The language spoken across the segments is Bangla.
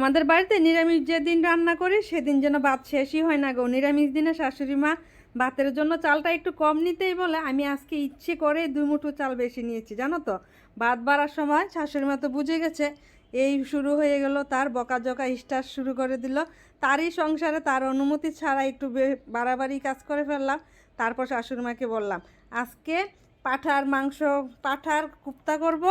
আমাদের বাড়িতে নিরামিষ যেদিন রান্না করি, সেদিন যেন ভাত শেষই হয় না গো। নিরামিষ দিনে শাশুড়ি মা ভাতের জন্য চালটা একটু কম নিতেই বলে, আমি আজকে ইচ্ছে করে দুই মুঠো চাল বেশি নিয়েছি, জানো তো? ভাত বাড়ার সময় শাশুড়ি মা তো বুঝে গেছে, এই শুরু হয়ে গেল, তার বকাঝকা স্টার্ট শুরু করে দিল। তারই সংসারে তার অনুমতি ছাড়া একটু বাড়াবাড়ি কাজ করে ফেললাম। তারপর শাশুড়ি মাকে বললাম, আজকে পাঠার মাংস, পাঠার কুপ্তা করব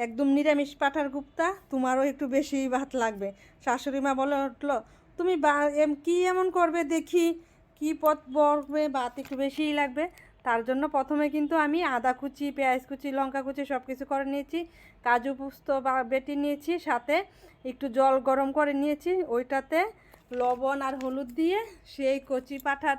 একদম নিরামিষ পাঠার গুপ্তা, তোমারও একটু বেশি ভাত লাগবে। শাশুড়ি মা বলে উঠল, তুমি বা- এম, কি এমন করবে দেখি? কি পথ পড়বে? ভাত একটু বেশিই লাগবে। তার জন্য প্রথমে কিন্তু আমি আদা কুচি, পেঁয়াজ কুচি, লঙ্কা কুচি সব কিছু করে নিয়েছি। কাজু পুস্ত বা, বেটে নিয়েছি, সাথে একটু জল গরম করে নিয়েছি। ওইটাতে লবণ আর হলুদ দিয়ে সেই কচি পাঠার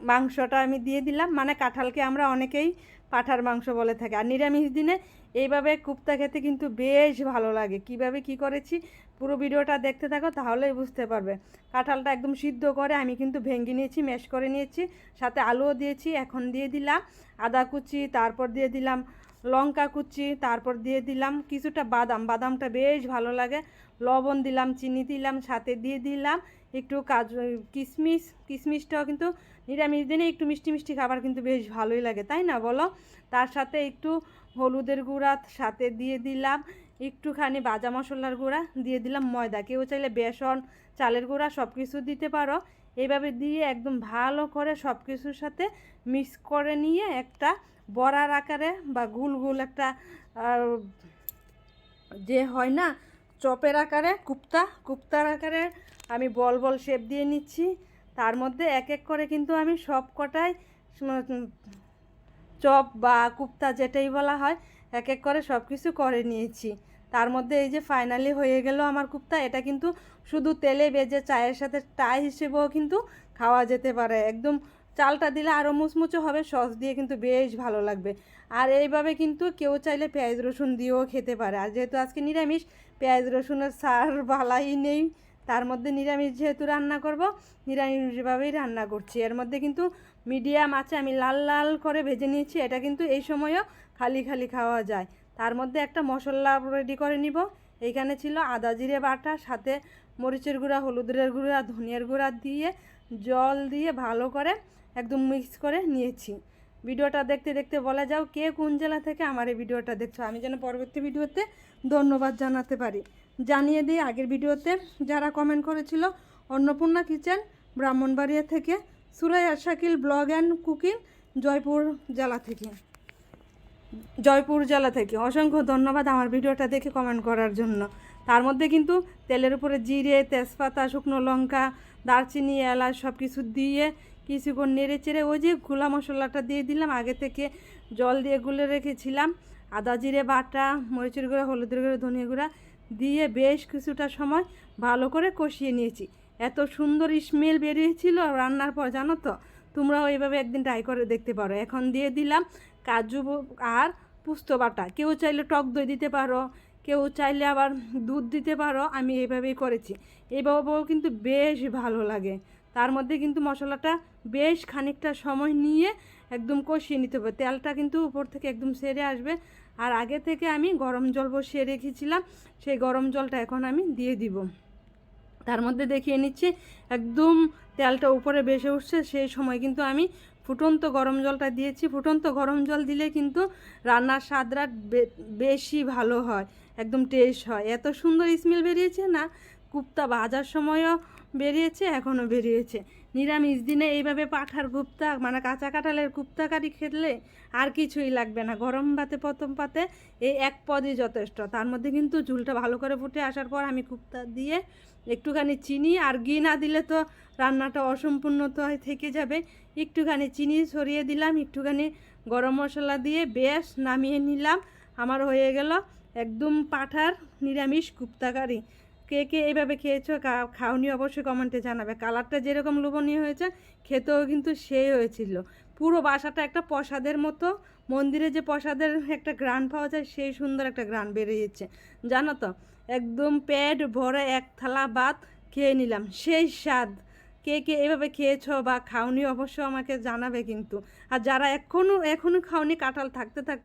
মাংসটা আমি দিয়ে দিলাম। মানে কাঁঠালকে আমরা অনেকেই পাঠার মাংস বলে থাকে। আর নিরামিষ দিনে এইভাবে কুপ্তা খেতে কিন্তু বেশ ভালো লাগে। কীভাবে কি করেছি পুরো ভিডিওটা দেখতে থাকো তাহলেই বুঝতে পারবে। কাঁঠালটা একদম সিদ্ধ করে আমি কিন্তু ভেঙে নিয়েছি, ম্যাশ করে নিয়েছি, সাথে আলুও দিয়েছি, এখন দিয়ে দিলাম, আদা কুচি, তারপর দিয়ে দিলাম লঙ্কা কুচি, তারপর দিয়ে দিলাম কিছুটা বাদাম। বাদামটা বেশ ভালো লাগে। লবণ দিলাম, চিনি দিলাম, সাথে দিয়ে দিলাম একটু কাজু কিশমিশ কিশমিশটাও কিন্তু নিরামিষ দিনে একটু মিষ্টি মিষ্টি খাবার কিন্তু বেশ ভালোই লাগে, তাই না বলো? তার সাথে একটু হলুদের গুঁড়া, সাথে দিয়ে দিলাম একটুখানি ভাজা মশলার গুঁড়া দিয়ে দিলাম ময়দা। কেউ চাইলে বেসন, চালের গুঁড়া সব কিছু দিতে পারো। এইভাবে দিয়ে একদম ভালো করে সব কিছুর সাথে মিক্স করে নিয়ে একটা বড়ার আকারে বা গুল গুল একটা যে হয় না, চপের আকারে, কুপ্তা, কুপ্তার আকারে আমি বল বল শেপ দিয়ে নিচ্ছি। তার মধ্যে এক এক করে কিন্তু আমি সব কটাই চপ বা কুপ্তা যেটাই বলা হয়, এক এক করে সব কিছু করে নিয়েছি। তার মধ্যে এই যে ফাইনালি হয়ে গেল আমার কুপ্তা, এটা কিন্তু শুধু তেলে ভেজে চায়ের সাথে টাই হিসেবেও কিন্তু খাওয়া যেতে পারে। একদম চালটা দিলে আরও মুচমুচো হবে, সস দিয়ে কিন্তু বেশ ভালো লাগবে। আর এইভাবে কিন্তু কেউ চাইলে পেঁয়াজ রসুন দিয়েও খেতে পারে। আর যেহেতু আজকে নিরামিষ, পেঁয়াজ রসুনের সার বালাই নেই, তার মধ্যে নিরামিষ যেহেতু রান্না করব নিরামিষভাবেই রান্না করছি। এর মধ্যে কিন্তু মিডিয়াম আছে, আমি লাল লাল করে ভেজে নিয়েছি, এটা কিন্তু এই সময়ও খালি খালি খাওয়া যায়। তার মধ্যে একটা মশলা রেডি করে নিব। এইখানে ছিল আদা জিরে বাটা, সাথে মরিচের গুঁড়া, হলুদের গুঁড়া, ধনিয়ার গুঁড়া দিয়ে জল দিয়ে ভালো করে একদম মিক্স করে নিয়েছি। ভিডিওটা দেখতে দেখতে বলা যাও কে কোন জেলা থেকে আমার এই ভিডিওটা দেখছ। আমি যেন পরবর্তী ভিডিওতে ধন্যবাদ জানাতে পারি। জানিয়ে দিই, আগের ভিডিওতে যারা কমেন্ট করেছিল, অন্নপূর্ণা কিচেন, ব্রাহ্মণবাড়িয়া থেকে Suraiya Shakil blog and cooking, Joypur জেলা থেকে। জয়পুর জেলা থেকে। অসংখ্য ধন্যবাদ আমার ভিডিওটা দেখে কমেন্ট করার জন্য। তার মধ্যে কিন্তু তেলের উপরে জিরে, তেজপাতা, শুকনো লঙ্কা, দারচিনি, এলাচ সব কিছু দিয়ে কিছুক্ষণ নেড়ে চেড়ে ওই যে খোলা মশলাটা দিয়ে দিলাম। আগে থেকে জল দিয়ে গুলে রেখেছিলাম। আদা জিরে বাটা, মরিচের গুঁড়া, হলুদের গুঁড়া, ধনিয়া গুঁড়া দিয়ে বেশ কিছুটা সময় ভালো করে কষিয়ে নিয়েছি। এত সুন্দর স্মেল বেরিয়েছিল রান্নার পর, জানো তো? তোমরাও এইভাবে একদিন ট্রাই করে দেখতে পারো। এখন দিয়ে দিলাম কাজু আর পুস্ত বাটা। কেউ চাইলে টক দই দিতে পারো, কেউ চাইলে আবার দুধ দিতে পারো, আমি এইভাবেই করেছি। এইভাবেও কিন্তু বেশ ভালো লাগে। তার মধ্যে কিন্তু মশলাটা বেশ খানিকটা সময় নিয়ে একদম কষিয়ে নিতে হবে। তেলটা কিন্তু উপর থেকে একদম সেরে আসবে। আর আগে থেকে আমি গরম জল বসিয়ে রেখেছিলাম, সেই গরম জলটা এখন আমি দিয়ে দিব। তার মধ্যে দেখিয়ে নিচ্ছি, একদম তেলটা উপরে বেসে উঠছে, সেই সময় কিন্তু আমি ফুটন্ত গরম জলটা দিয়েছি। ফুটন্ত গরম জল দিলে কিন্তু রান্নার স্বাদরা বেশি ভালো হয়, একদম টেস্ট হয়। এত সুন্দর স্মেল বেরিয়েছে না, কুপ্তা ভাজার সময়ও বেরিয়েছে এখনও বেরিয়েছে। নিরামিষ দিনে এইভাবে পাঠার কুপ্তা মানে কাঁচা কাঁঠালের কুপ্তা কারি খেলে আর কিছুই লাগবে না। গরম ভাতে, প্রথম পাতে এই এক পদই যথেষ্ট। তার মধ্যে কিন্তু ঝুলটা ভালো করে ফুটে আসার পর আমি কুপ্তা দিয়ে একটুখানি চিনি, আর ঘি না দিলে তো রান্নাটা অসম্পূর্ণতা থেকে যাবে। একটুখানি চিনি ছড়িয়ে দিলাম, একটুখানি গরম মশলা দিয়ে বেশ নামিয়ে নিলাম। আমার হয়ে গেল একদম পাঠার নিরামিষ কুপ্তাকারি কে কে এইভাবে খেয়েছো খাওনি অবশ্যই কমেন্টে জানাবে। কালারটা যেরকম লোভনীয় হয়েছে, খেতেও কিন্তু সেই হয়েছিল। পুরো বাসাটা একটা প্রসাদের মতো, মন্দিরে যে প্রসাদের একটা গ্রান পাওয়া যায়, সেই সুন্দর একটা গ্রান বেরিয়েছে জানো তো, একদম পেট ভরে এক থালা ভাত খেয়ে নিলাম। সেই স্বাদ। কে কে এভাবে খেয়েছো বা খাওনি অবশ্য আমাকে জানাবে কিন্তু। আর যারা এখনও এখনও খাওনি, কাঁঠাল থাকতে থাকতে